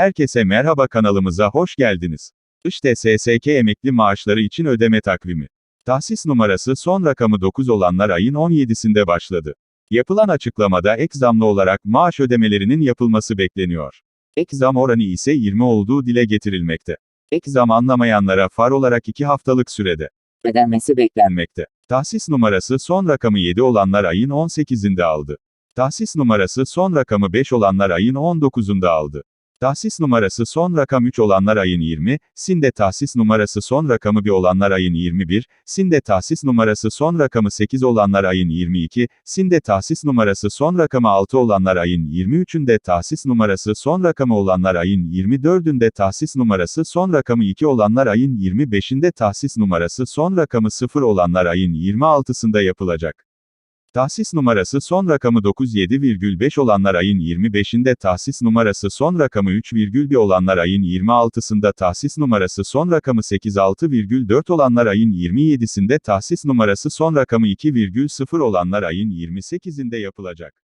Herkese merhaba kanalımıza hoş geldiniz. İşte SSK emekli maaşları için ödeme takvimi. Tahsis numarası son rakamı 9 olanlar ayın 17'sinde başladı. Yapılan açıklamada ek zamlı olarak maaş ödemelerinin yapılması bekleniyor. Ek zam oranı ise 20 olduğu dile getirilmekte. Ek zam anlamayanlara far olarak 2 haftalık sürede ödenmesi beklenmekte. Tahsis numarası son rakamı 7 olanlar ayın 18'inde aldı. Tahsis numarası son rakamı 5 olanlar ayın 19'unda aldı. Tahsis numarası son rakam 3 olanlar ayın 20, sinde tahsis numarası son rakamı 1 olanlar ayın 21, sinde tahsis numarası son rakamı 8 olanlar ayın 22, sinde tahsis numarası son rakamı 6 olanlar ayın 23'ünde tahsis numarası son rakamı olanlar ayın 24'ünde tahsis numarası son rakamı 2 olanlar ayın 25'inde tahsis numarası son rakamı 0 olanlar ayın 26'sında yapılacak. Tahsis numarası son rakamı 97,5 olanlar ayın 25'inde tahsis numarası son rakamı 3,1 olanlar ayın 26'sında tahsis numarası son rakamı 86,4 olanlar ayın 27'sinde tahsis numarası son rakamı 2,0 olanlar ayın 28'inde yapılacak.